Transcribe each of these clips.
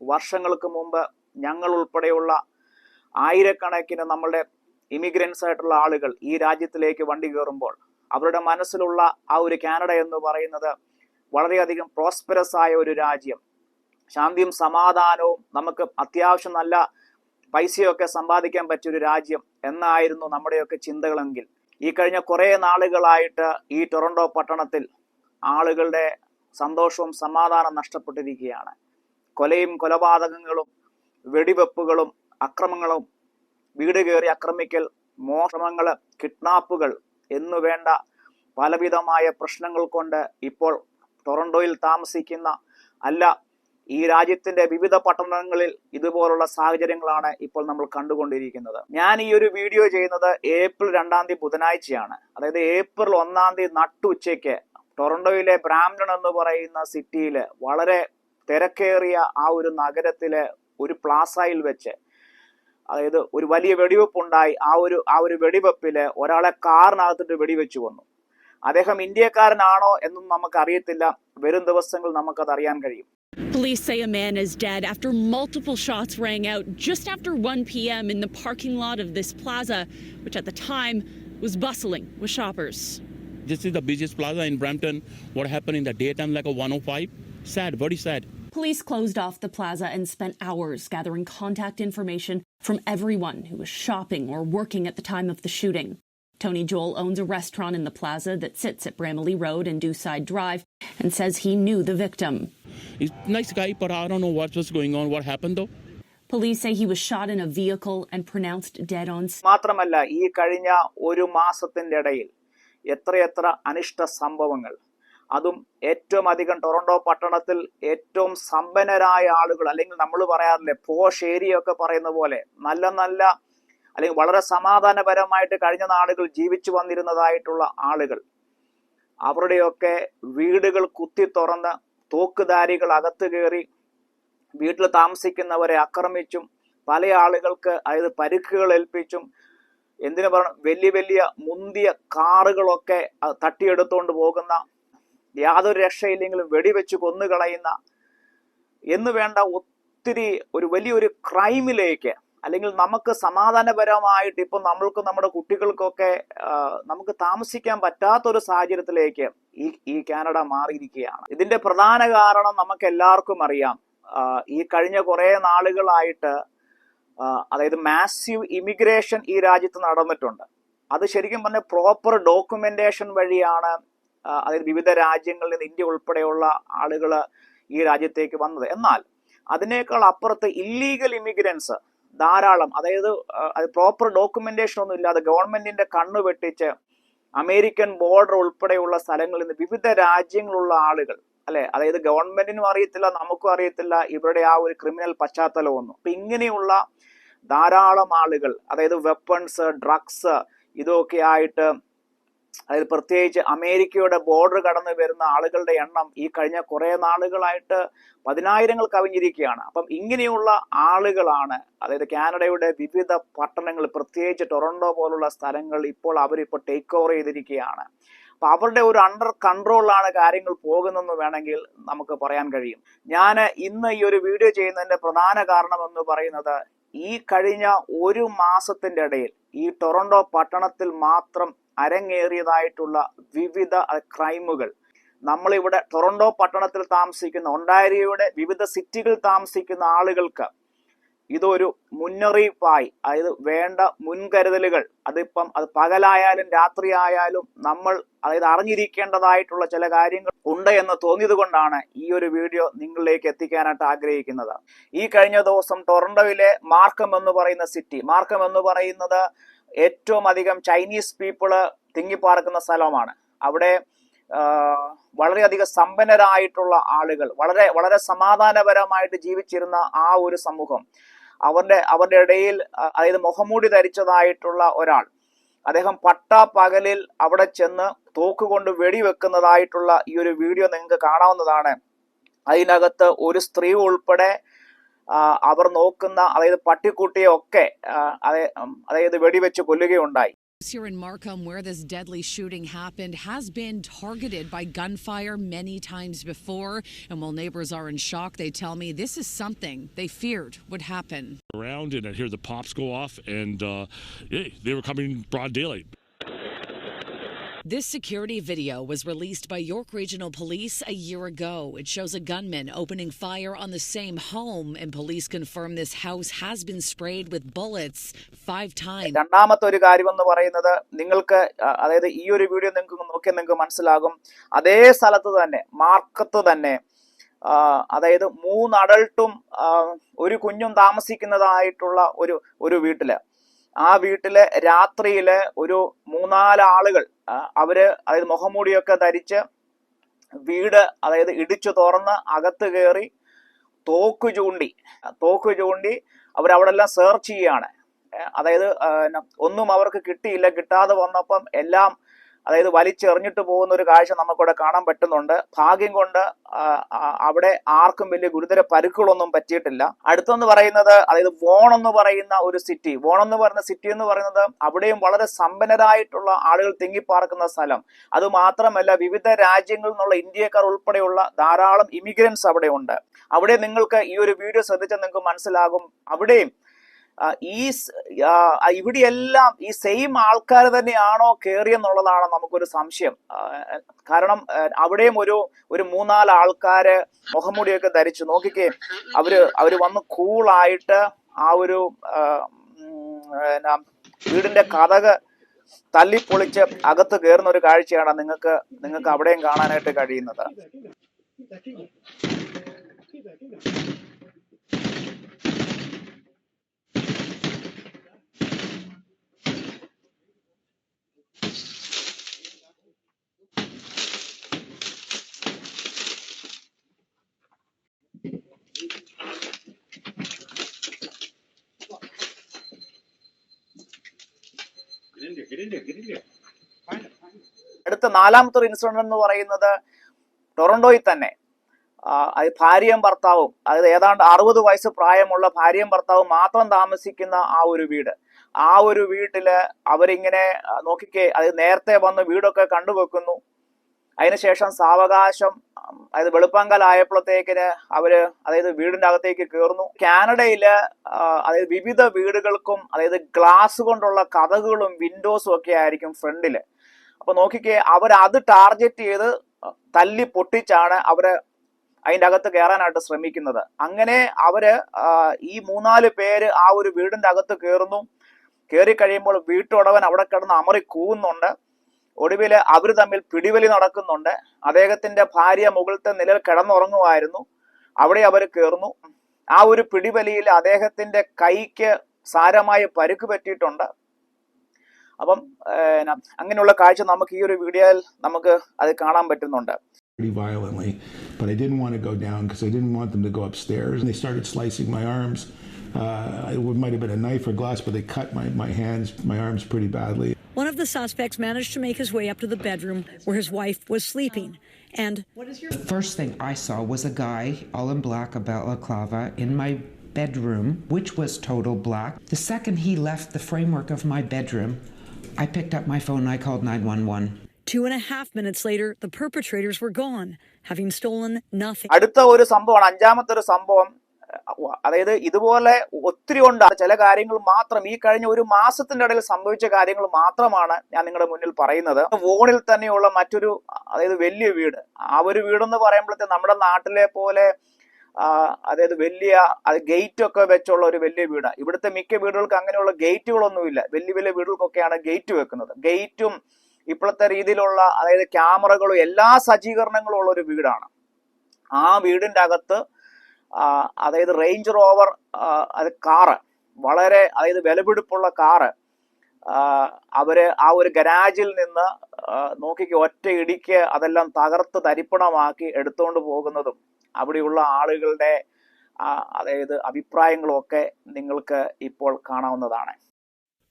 വർഷങ്ങൾക്ക് മുമ്പ് ഞങ്ങൾ ഉൾപ്പെടെയുള്ള ആയിരക്കണക്കിന് നമ്മളുടെ ഇമിഗ്രൻസ് ആയിട്ടുള്ള ആളുകൾ ഈ രാജ്യത്തിലേക്ക് വണ്ടി കയറുമ്പോൾ അവരുടെ മനസ്സിലുള്ള ആ ഒരു കാനഡ എന്ന് പറയുന്നത് വളരെയധികം പ്രോസ്പെറസ് ആയ ഒരു രാജ്യം. ശാന്തിയും സമാധാനവും നമുക്ക് അത്യാവശ്യം നല്ല പൈസയൊക്കെ സമ്പാദിക്കാൻ പറ്റിയ ഒരു രാജ്യം എന്നായിരുന്നു നമ്മുടെയൊക്കെ ചിന്തകളെങ്കിൽ. ഈ കഴിഞ്ഞ കുറേ നാളുകളായിട്ട് ഈ ടൊറന്റോ പട്ടണത്തിൽ ആളുകളുടെ സന്തോഷവും സമാധാനം നഷ്ടപ്പെട്ടിരിക്കുകയാണ്. കൊലയും കൊലപാതകങ്ങളും വെടിവെപ്പുകളും അക്രമങ്ങളും വീട് കയറി ആക്രമിക്കൽ മോഷണങ്ങൾ കിഡ്നാപ്പുകൾ എന്നു വേണ്ട പലവിധമായ പ്രശ്നങ്ങൾ കൊണ്ട് ഇപ്പോൾ ടൊറന്റോയിൽ താമസിക്കുന്ന അല്ല ഈ രാജ്യത്തിന്റെ വിവിധ പട്ടണങ്ങളിൽ ഇതുപോലുള്ള സാഹചര്യങ്ങളാണ് ഇപ്പോൾ നമ്മൾ കണ്ടുകൊണ്ടിരിക്കുന്നത്. ഞാൻ ഈ ഒരു വീഡിയോ ചെയ്യുന്നത് ഏപ്രിൽ രണ്ടാം തീയതി ബുധനാഴ്ചയാണ്. അതായത് ഏപ്രിൽ ഒന്നാം തീയതി നട്ടുച്ചയ്ക്ക് ടൊറന്റോയിലെ ബ്രാംലൺ എന്ന് പറയുന്ന സിറ്റിയിൽ വളരെ തിരക്കേറിയ ആ ഒരു നഗരത്തിലെ ഒരു പ്ലാസയിൽ വെച്ച് അതായത് ഒരു വലിയ വെടിവെപ്പ് ഉണ്ടായി ആ ഒരു ആ ഒരു വെടിവെപ്പിൽ ഒരാളെ കാറിനകത്തിട്ട് വെടിവെച്ചു വന്നു അദ്ദേഹം ഇന്ത്യക്കാരനാണോ എന്നും നമുക്ക് അറിയത്തില്ല വരും ദിവസങ്ങൾ നമുക്കത് അറിയാൻ കഴിയും Police say a man is dead after multiple shots rang out just after 1 p.m. in the parking lot of this plaza, which at the time was bustling with shoppers. This is the busiest plaza in Brampton. What happened in the daytime, like a 105? Sad, very sad. Police closed off the plaza and spent hours gathering contact information from everyone who was shopping or working at the time of the shooting. Tony Joel owns a restaurant in the plaza that sits at Bramley Road and Dewside Drive and says he knew the victim. He's a nice guy, but I don't know what was going on. What happened though? Police say he was shot in a vehicle and pronounced dead on മാത്രമല്ല ഈ കഴിഞ്ഞ ഒരു മാസത്തിന്റെ ഇടയിൽ എത്രയെത്ര അനിഷ്ട സംഭവങ്ങൾ അതും ഏറ്റവും അധികം ടൊറന്റോ പട്ടണത്തിൽ ഏറ്റവും സമ്പന്നരായ ആളുകൾ അല്ലെങ്കിൽ നമ്മൾ പറയാറില്ലേ പോഷ് ഏരിയ ഒക്കെ പറയുന്ന പോലെ നല്ല നല്ല അല്ലെങ്കിൽ വളരെ സമാധാനപരമായിട്ട് കഴിഞ്ഞ നാളുകൾ ജീവിച്ചു വന്നിരുന്നതായിട്ടുള്ള ആളുകൾ. അവരുടെയൊക്കെ വീടുകൾ കുത്തി തുറന്ന് തോക്കുധാരികൾ അകത്ത് കയറി വീട്ടിൽ താമസിക്കുന്നവരെ ആക്രമിച്ചും പല ആളുകൾക്ക് അതായത് പരുക്കുകൾ ഏൽപ്പിച്ചും എന്തിനു പറയണം വലിയ വലിയ മുന്തിയ കാറുകളൊക്കെ തട്ടിയെടുത്തുകൊണ്ട് പോകുന്ന യാതൊരു രക്ഷയില്ലെങ്കിലും വെടിവെച്ച് കൊന്നുകളയുന്ന എന്ന് വേണ്ട ഒത്തിരി ഒരു വലിയൊരു ക്രൈമിലേക്ക് അല്ലെങ്കിൽ നമുക്ക് സമാധാനപരമായിട്ട് ഇപ്പം നമ്മൾക്ക് നമ്മുടെ കുട്ടികൾക്കൊക്കെ നമുക്ക് താമസിക്കാൻ പറ്റാത്തൊരു സാഹചര്യത്തിലേക്ക് ഈ ഈ കാനഡ മാറിയിരിക്കുകയാണ്. ഇതിന്റെ പ്രധാന കാരണം നമുക്ക് എല്ലാവർക്കും അറിയാം ഈ കഴിഞ്ഞ കുറേ നാളുകളായിട്ട് അതായത് മാസീവ് ഇമിഗ്രേഷൻ ഈ രാജ്യത്ത് നടന്നിട്ടുണ്ട്. അത് ശരിക്കും പറഞ്ഞ പ്രോപ്പർ ഡോക്യുമെന്റേഷൻ വഴിയാണ് അതായത് വിവിധ രാജ്യങ്ങളിൽ നിന്ന് ഇന്ത്യ ഉൾപ്പെടെയുള്ള ആളുകൾ ഈ രാജ്യത്തേക്ക് വന്നത്. എന്നാൽ അതിനേക്കാൾ അപ്പുറത്ത് ഇല്ലീഗൽ ഇമിഗ്രൻസ് ധാരാളം അതായത് അത് പ്രോപ്പർ ഡോക്യുമെന്റേഷൻ ഒന്നും ഇല്ലാതെ ഗവൺമെന്റിന്റെ കണ്ണു വെട്ടിച്ച് അമേരിക്കൻ ബോർഡർ ഉൾപ്പെടെയുള്ള സ്ഥലങ്ങളിൽ നിന്ന് വിവിധ രാജ്യങ്ങളുള്ള ആളുകൾ അല്ലെ? അതായത് ഗവൺമെന്റിനും അറിയത്തില്ല നമുക്കും അറിയത്തില്ല ഇവരുടെ ആ ഒരു ക്രിമിനൽ പശ്ചാത്തലമൊന്നും അപ്പൊ ഇങ്ങനെയുള്ള ധാരാളം ആളുകൾ അതായത് വെപ്പൺസ് ഡ്രഗ്സ് ഇതൊക്കെ ആയിട്ട് അതായത് പ്രത്യേകിച്ച് അമേരിക്കയുടെ ബോർഡർ കടന്നു വരുന്ന ആളുകളുടെ എണ്ണം ഈ കഴിഞ്ഞ കുറെ നാളുകളായിട്ട് പതിനായിരങ്ങൾ കവിഞ്ഞിരിക്കുകയാണ്. അപ്പം ഇങ്ങനെയുള്ള ആളുകളാണ് അതായത് കാനഡയുടെ വിവിധ പട്ടണങ്ങൾ പ്രത്യേകിച്ച് ടൊറന്റോ പോലുള്ള സ്ഥലങ്ങൾ ഇപ്പോൾ അവരിപ്പോൾ ടേക്ക് ഓവർ ചെയ്തിരിക്കുകയാണ്. അപ്പൊ അവരുടെ ഒരു അണ്ടർ കൺട്രോളിലാണ് കാര്യങ്ങൾ പോകുന്നതെന്ന് വേണമെങ്കിൽ നമുക്ക് പറയാൻ കഴിയും. ഞാൻ ഇന്ന് ഈ ഒരു വീഡിയോ ചെയ്യുന്നതിന്റെ പ്രധാന കാരണം എന്ന് പറയുന്നത് ഈ കഴിഞ്ഞ ഒരു മാസത്തിന്റെ ഇടയിൽ ഈ ടൊറന്റോ പട്ടണത്തിൽ മാത്രം അരങ്ങേറിയതായിട്ടുള്ള വിവിധ ക്രൈമുകൾ. നമ്മളിവിടെ ടൊറന്റോ പട്ടണത്തിൽ താമസിക്കുന്ന ഒണ്ടാരിയയുടെ വിവിധ സിറ്റികളിൽ താമസിക്കുന്ന ആളുകൾക്ക് ഇതൊരു മുന്നറിയിപ്പായി. അതായത് വേണ്ട മുൻകരുതലുകൾ. അതിപ്പം അത് പകലായാലും രാത്രി ആയാലും നമ്മൾ അതായത് അറിഞ്ഞിരിക്കേണ്ടതായിട്ടുള്ള ചില കാര്യങ്ങൾ ഉണ്ട് എന്ന് തോന്നിയത് കൊണ്ടാണ് ഈ ഒരു വീഡിയോ നിങ്ങളിലേക്ക് എത്തിക്കാനായിട്ട് ആഗ്രഹിക്കുന്നത്. ഈ കഴിഞ്ഞ ദിവസം ടൊറന്റോയിലെ മാർക്കം എന്ന് പറയുന്ന സിറ്റി മാർക്കം എന്ന് പറയുന്നത് ഏറ്റവും അധികം ചൈനീസ് പീപ്പിൾ തിങ്ങിപ്പാർക്കുന്ന സ്ഥലമാണ്. അവിടെ വളരെയധികം സമ്പന്നരായിട്ടുള്ള ആളുകൾ വളരെ വളരെ സമാധാനപരമായിട്ട് ജീവിച്ചിരുന്ന ആ ഒരു സമൂഹം അവരുടെ അവരുടെ ഇടയിൽ അതായത് മുഖമൂടി ധരിച്ചതായിട്ടുള്ള ഒരാൾ അദ്ദേഹം പട്ട പകലിൽ അവിടെ ചെന്ന് തോക്കുകൊണ്ട് വെടിവെക്കുന്നതായിട്ടുള്ള ഈ ഒരു വീഡിയോ നിങ്ങൾക്ക് കാണാവുന്നതാണ്. അതിനകത്ത് ഒരു സ്ത്രീ ഉൾപ്പെടെ അവർ നോക്കുന്ന അതായത് പട്ടിക്കുട്ടിയെ ഒക്കെ ആ, അതെ- ഉം, അതായത് വെടിവെച്ച് കൊല്ലുകയുണ്ടായി Here in Markham, where this deadly shooting happened, has been targeted by gunfire many times before. And while neighbors are in shock, they tell me this is something they feared would happen. Around and I hear the pops go off, and uh, yeah, they were coming in broad daylight. This security video was released by York Regional Police a year ago. It shows a gunman opening fire on the same home, and police confirm this house has been sprayed with bullets five times. രണ്ടാമത്തെ ഒരു കാര്യം എന്ന് പറയുന്നത് നിങ്ങൾക്ക് അതായത് ഈ ഒരു video നിങ്ങൾക്ക് നോക്കിയാൽ നിങ്ങൾക്ക് മനസ്സിലാകും അതേ സ്ഥലത്ത് തന്നെ മാർക്കത്ത് തന്നെ അതായത് മൂന്ന് അഡൾട്ടും ഒരു കുഞ്ഞും താമസിക്കുന്നതായിട്ടുള്ള ഒരു ഒരു വീട്ടിൽ ആ വീട്ടിലെ രാത്രിയിലെ ഒരു മൂന്നാൽ ആളുകൾ അവർ അതായത് മുഖംമൂടിയൊക്കെ ധരിച്ച് വീട് അതായത് ഇടിച്ചു തുറന്ന് അകത്ത് കയറി തോക്ക് ചൂണ്ടി തോക്ക് ചൂണ്ടി അവരവിടെല്ലാം സെർച്ച് ചെയ്യാണ് അതായത് ഒന്നും അവർക്ക് കിട്ടിയില്ല. കിട്ടാതെ വന്നപ്പം എല്ലാം അതായത് വലിച്ചെറിഞ്ഞിട്ട് പോകുന്ന ഒരു കാഴ്ച നമുക്കിവിടെ കാണാൻ പറ്റുന്നുണ്ട്. ഭാഗ്യം കൊണ്ട് അവിടെ ആർക്കും വലിയ ഗുരുതര പരുക്കുകളൊന്നും പറ്റിയിട്ടില്ല. അടുത്തെന്ന് പറയുന്നത് അതായത് വോൺ എന്ന് പറയുന്ന ഒരു സിറ്റി വോൺ എന്ന് പറയുന്ന സിറ്റി എന്ന് പറയുന്നത് അവിടെയും വളരെ സമ്പന്നരായിട്ടുള്ള ആളുകൾ തിങ്ങിപ്പാർക്കുന്ന സ്ഥലം. അത് മാത്രമല്ല വിവിധ രാജ്യങ്ങളിൽ നിന്നുള്ള ഇന്ത്യക്കാർ ഉൾപ്പെടെയുള്ള ധാരാളം ഇമിഗ്രൻസ് അവിടെ ഉണ്ട്. അവിടെ നിങ്ങൾക്ക് ഈ ഒരു വീഡിയോ ശ്രദ്ധിച്ചാൽ നിങ്ങൾക്ക് മനസ്സിലാകും. അവിടെയും ഈ ഇവിടെയെല്ലാം ഈ സെയിം ആൾക്കാർ തന്നെയാണോ കയറിയെന്നുള്ളതാണ് നമുക്കൊരു സംശയം. കാരണം അവിടെയും ഒരു ഒരു മൂന്നാൽ ആൾക്കാര് മുഖംമൂടിയൊക്കെ ധരിച്ചു. നോക്കിക്കേ അവർ അവർ വന്ന് കൂളായിട്ട് ആ ഒരു വീടിന്റെ കഥക് തല്ലിപ്പൊളിച്ച് അകത്ത് കയറുന്ന ഒരു കാഴ്ചയാണ് നിങ്ങൾക്ക് നിങ്ങൾക്ക് അവിടെയും കാണാനായിട്ട് കഴിയുന്നത്. അടുത്ത നാലാമത്തെ ഒരു ഇൻസിഡന്റ് എന്ന് പറയുന്നത് ടൊറന്റോയിൽ തന്നെ. അത് ഭാര്യയും ഭർത്താവും അതായത് ഏതാണ്ട് അറുപത് വയസ്സ് പ്രായമുള്ള ഭാര്യയും ഭർത്താവും മാത്രം താമസിക്കുന്ന ആ ഒരു വീട്. ആ ഒരു വീട്ടിൽ അവരിങ്ങനെ നോക്കിക്കേ അത് നേരത്തെ വന്ന് വീടൊക്കെ കണ്ടുവെക്കുന്നു. അതിനുശേഷം സാവകാശം അതായത് വെളുപ്പാങ്കലായപ്പോഴത്തേക്കിന് അവർ അതായത് വീടിന്റെ അകത്തേക്ക് കയറുന്നു. കാനഡയിൽ അതായത് വിവിധ വീടുകൾക്കും അതായത് ഗ്ലാസ് കൊണ്ടുള്ള കഥകളും വിൻഡോസും ഒക്കെ ആയിരിക്കും ഫ്രണ്ടിൽ. അപ്പൊ നോക്കിക്കേ അവർ അത് ടാർഗറ്റ് ചെയ്ത് തല്ലി പൊട്ടിച്ചാണ് അവർ അതിന്റെ അകത്ത് കയറാനായിട്ട് ശ്രമിക്കുന്നത്. അങ്ങനെ അവർ ഈ മൂന്നാൽ പേര് ആ ഒരു വീടിന്റെ അകത്ത് കയറുന്നു. കയറി കഴിയുമ്പോൾ വീട്ടുടവൻ അവിടെ കിടന്ന് അമറി കൂവുന്നുണ്ട്. ഒടുവിൽ അവർ തമ്മിൽ പിടിവലി നടക്കുന്നുണ്ട് അദ്ദേഹത്തിന്റെ ഭാര്യ മുകളിലത്തെ നിലയിൽ കിടന്നുറങ്ങുമായിരുന്നു അവിടെ അവർ കയറുന്നു ആ ഒരു പിടിവലിയിൽ അദ്ദേഹത്തിന്റെ കൈക്ക് സാരമായ പരുക്ക് പറ്റിയിട്ടുണ്ട് അപ്പം അങ്ങനെയുള്ള കാഴ്ച നമുക്ക് ഈ ഒരു വീഡിയോയിൽ നമുക്ക് അത് കാണാൻ പറ്റുന്നുണ്ട് pretty violently, but I didn't want to go down because I didn't want them to go upstairs. And they started slicing my arms. Uh, it might have been a knife or glass, but they cut my, my hands, my arms pretty badly. One of the suspects managed to make his way up to the bedroom where his wife was sleeping. And The first thing I saw was a guy, all in black, a balaclava, in my bedroom, which was total black. The second he left the framework of my bedroom, I picked up my phone and I called 911. two and a half minutes later, the perpetrators were gone, having stolen nothing. അടുത്ത ഒരു സംഭവമാണ് അഞ്ചാമത്തെ ഒരു സംഭവം അഹ് അതായത് ഇതുപോലെ ഒത്തിരി ഉണ്ട്. ചില കാര്യങ്ങൾ മാത്രം ഈ കഴിഞ്ഞ ഒരു മാസത്തിന്റെ ഇടയിൽ സംഭവിച്ച കാര്യങ്ങൾ മാത്രമാണ് ഞാൻ നിങ്ങളുടെ മുന്നിൽ പറയുന്നത്. വോണിൽ തന്നെയുള്ള മറ്റൊരു അതായത് വലിയ വീട്. ആ ഒരു വീടെന്ന് പറയുമ്പോഴത്തെ നമ്മുടെ നാട്ടിലെ പോലെ അതായത് വലിയ ഗേറ്റ് ഒക്കെ വെച്ചുള്ള ഒരു വലിയ വീടാണ് ഇവിടുത്തെ മിക്ക വീടുകൾക്ക് അങ്ങനെയുള്ള ഗേറ്റുകളൊന്നുമില്ല. വലിയ വലിയ വീടുകൾക്കൊക്കെയാണ് ഗേറ്റ് വെക്കുന്നത്. ഗേറ്റും ഇപ്പോഴത്തെ രീതിയിലുള്ള അതായത് ക്യാമറകളും എല്ലാ സജ്ജീകരണങ്ങളും ഉള്ള ഒരു വീടാണ്. ആ വീടിന്റെ അകത്ത് അതായത് റേഞ്ച് റോവർ അത് കാറ് വളരെ അതായത് വിലപിടിപ്പുള്ള കാറ് അവർ ആ ഒരു ഗരാജിൽ നിന്ന് നോക്കി ഒറ്റ ഇടിക്ക് അതെല്ലാം തകർത്ത് തരിപ്പണമാക്കി എടുത്തുകൊണ്ട് പോകുന്നതും അവിടെയുള്ള ആളുകളുടെ അതായത് അഭിപ്രായങ്ങളൊക്കെ നിങ്ങൾക്ക് ഇപ്പോൾ കാണാവുന്നതാണ്.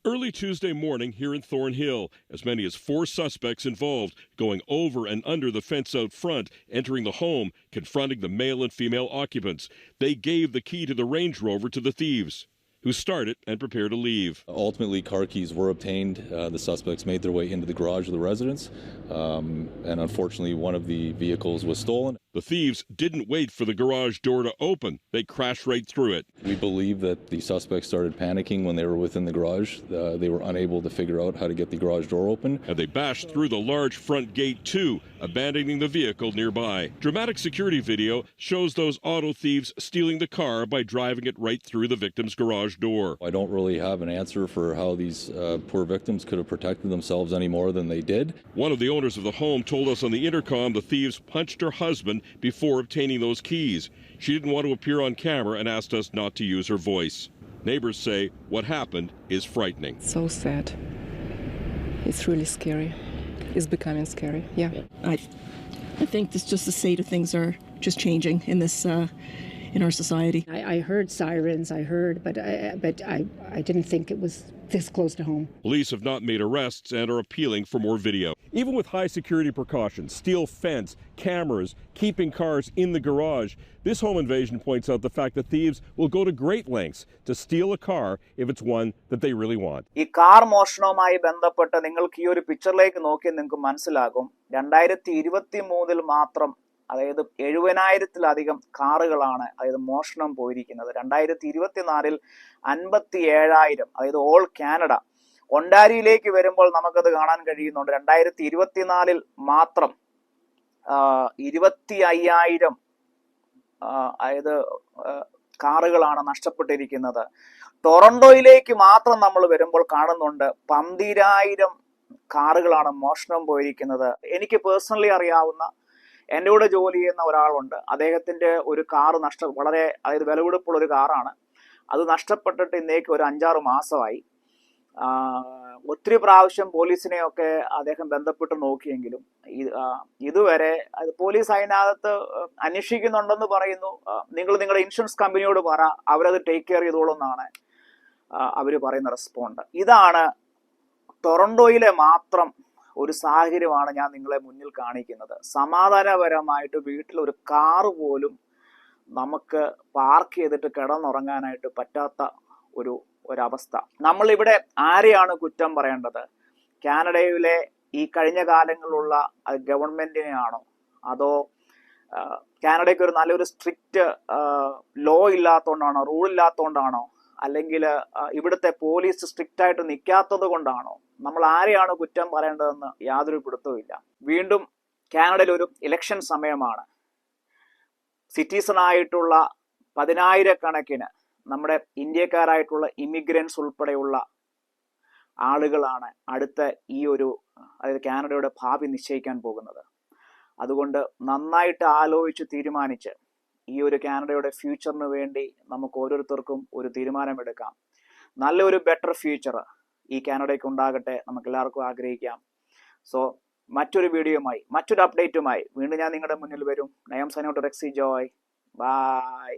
Early Tuesday morning here in Thornhill, as many as four suspects involved going over and under the fence out front, entering the home, confronting the male and female occupants. They gave the key to the Range Rover to the thieves. who started and prepared to leave. Ultimately, car keys were obtained. Uh, the suspects made their way into the garage of the residence, um, and unfortunately, one of the vehicles was stolen. The thieves didn't wait for the garage door to open. They crashed right through it. We believe that the suspects started panicking when they were within the garage. Uh, they were unable to figure out how to get the garage door open. And they bashed through the large front gate too, abandoning the vehicle nearby. Dramatic security video shows those auto thieves stealing the car by driving it right through the victim's garage door. I don't really have an answer for how these uh, poor victims could have protected themselves any more than they did. One of the owners of the home told us on the intercom the thieves punched her husband before obtaining those keys. She didn't want to appear on camera and asked us not to use her voice. Neighbors say what happened is frightening. So sad. It's really scary. It's becoming scary. Yeah. I, I think this just the state of things are just changing in this, uh, in our society. I, I heard sirens. I heard, but I, but I, I didn't think it was this close to home. Police have not made arrests and are appealing for more video. Even with high security precautions, steel fence, cameras, keeping cars in the garage, this home invasion points out the fact that thieves will go to great lengths to steal a car if it's one that they really want. ഈ car മോഷണവുമായി ബന്ധപ്പെട്ട് നിങ്ങൾക്ക് ഈ ഒരു പിക്ചറിലേക്ക് നോക്കി നിങ്ങൾക്ക് മനസ്സിലാകും രണ്ടായിരത്തി ഇരുപത്തി മൂന്നിൽ മാത്രം അതായത് എഴുപതിനായിരത്തിലധികം കാറുകളാണ് അതായത് മോഷണം പോയിരിക്കുന്നത്. രണ്ടായിരത്തി ഇരുപത്തിനാലിൽ അൻപത്തി ഏഴായിരം അതായത് ഓൾ കാനഡ ഒണ്ടാരിയിലേക്ക് വരുമ്പോൾ നമുക്കത് കാണാൻ കഴിയുന്നുണ്ട്. രണ്ടായിരത്തി ഇരുപത്തിനാലിൽ മാത്രം ഇരുപത്തി അയ്യായിരം അതായത് കാറുകളാണ് നഷ്ടപ്പെട്ടിരിക്കുന്നത്. ടൊറന്റോയിലേക്ക് മാത്രം നമ്മൾ വരുമ്പോൾ കാണുന്നുണ്ട് പന്തിരായിരം കാറുകളാണ് മോഷണം പോയിരിക്കുന്നത്. എനിക്ക് പേഴ്സണലി അറിയാവുന്ന എന്റെ കൂടെ ജോലി ചെയ്യുന്ന ഒരാളുണ്ട്. അദ്ദേഹത്തിന്റെ ഒരു കാറ് നഷ്ട വളരെ അതായത് വിലപിടിപ്പുള്ള ഒരു കാറാണ്. അത് നഷ്ടപ്പെട്ടിട്ട് ഇന്നേക്ക് ഒരു അഞ്ചാറ് മാസമായി. ഒത്തിരി പ്രാവശ്യം പോലീസിനെയൊക്കെ അദ്ദേഹം ബന്ധപ്പെട്ട് നോക്കിയെങ്കിലും ഇതുവരെ പോലീസ് അതിനകത്ത് അന്വേഷിക്കുന്നുണ്ടെന്ന് പറയുന്നു. നിങ്ങൾ നിങ്ങളുടെ ഇൻഷുറൻസ് കമ്പനിയോട് പറ അവരത് ടേക്ക് കെയർ ചെയ്തോളെന്നാണ് അവർ പറയുന്ന റെസ്പോണ്ട്. ഇതാണ് ടൊറൻഡോയിലെ മാത്രം ഒരു സാഹചര്യമാണ് ഞാൻ നിങ്ങളെ മുന്നിൽ കാണിക്കുന്നത്. സമാധാനപരമായിട്ട് വീട്ടിൽ ഒരു കാറ് പോലും നമുക്ക് പാർക്ക് ചെയ്തിട്ട് കിടന്നുറങ്ങാനായിട്ട് പറ്റാത്ത ഒരു ഒരവസ്ഥ. നമ്മളിവിടെ ആരെയാണ് കുറ്റം പറയേണ്ടത്? കാനഡയിലെ ഈ കഴിഞ്ഞ കാലങ്ങളിലുള്ള ഗവൺമെന്റിനെയാണോ? അതോ കാനഡയ്ക്ക് ഒരു നല്ലൊരു സ്ട്രിക്റ്റ് ലോ ഇല്ലാത്തതുകൊണ്ടാണോ? റൂൾ ഇല്ലാത്തതുകൊണ്ടാണോ? അല്ലെങ്കിൽ ഇവിടുത്തെ പോലീസ് സ്ട്രിക്റ്റ് ആയിട്ട് നിൽക്കാത്തത് കൊണ്ടാണോ? നമ്മൾ ആരെയാണ് കുറ്റം പറയേണ്ടതെന്ന് യാതൊരു പിടുത്തവും വീണ്ടും കാനഡയിൽ ഒരു ഇലക്ഷൻ സമയമാണ്. സിറ്റിസൺ ആയിട്ടുള്ള പതിനായിരക്കണക്കിന് നമ്മുടെ ഇന്ത്യക്കാരായിട്ടുള്ള ഇമിഗ്രൻസ് ഉൾപ്പെടെയുള്ള ആളുകളാണ് അടുത്ത ഈ ഒരു അതായത് കാനഡയുടെ ഭാവി നിശ്ചയിക്കാൻ പോകുന്നത്. അതുകൊണ്ട് നന്നായിട്ട് ആലോചിച്ച് തീരുമാനിച്ച് ഈ ഒരു കാനഡയുടെ ഫ്യൂച്ചറിന് വേണ്ടി നമുക്ക് ഓരോരുത്തർക്കും ഒരു തീരുമാനമെടുക്കാം. നല്ലൊരു ബെറ്റർ ഫ്യൂച്ചർ ഈ കാനഡയ്ക്ക് ഉണ്ടാകട്ടെ നമുക്ക് എല്ലാവർക്കും ആഗ്രഹിക്കാം. സോ മറ്റൊരു വീഡിയോയുമായി മറ്റൊരു അപ്ഡേറ്റുമായി വീണ്ടും ഞാൻ നിങ്ങളുടെ മുന്നിൽ വരും. നയം സനോട്ട് റെക്സി ജോയ്. ബൈ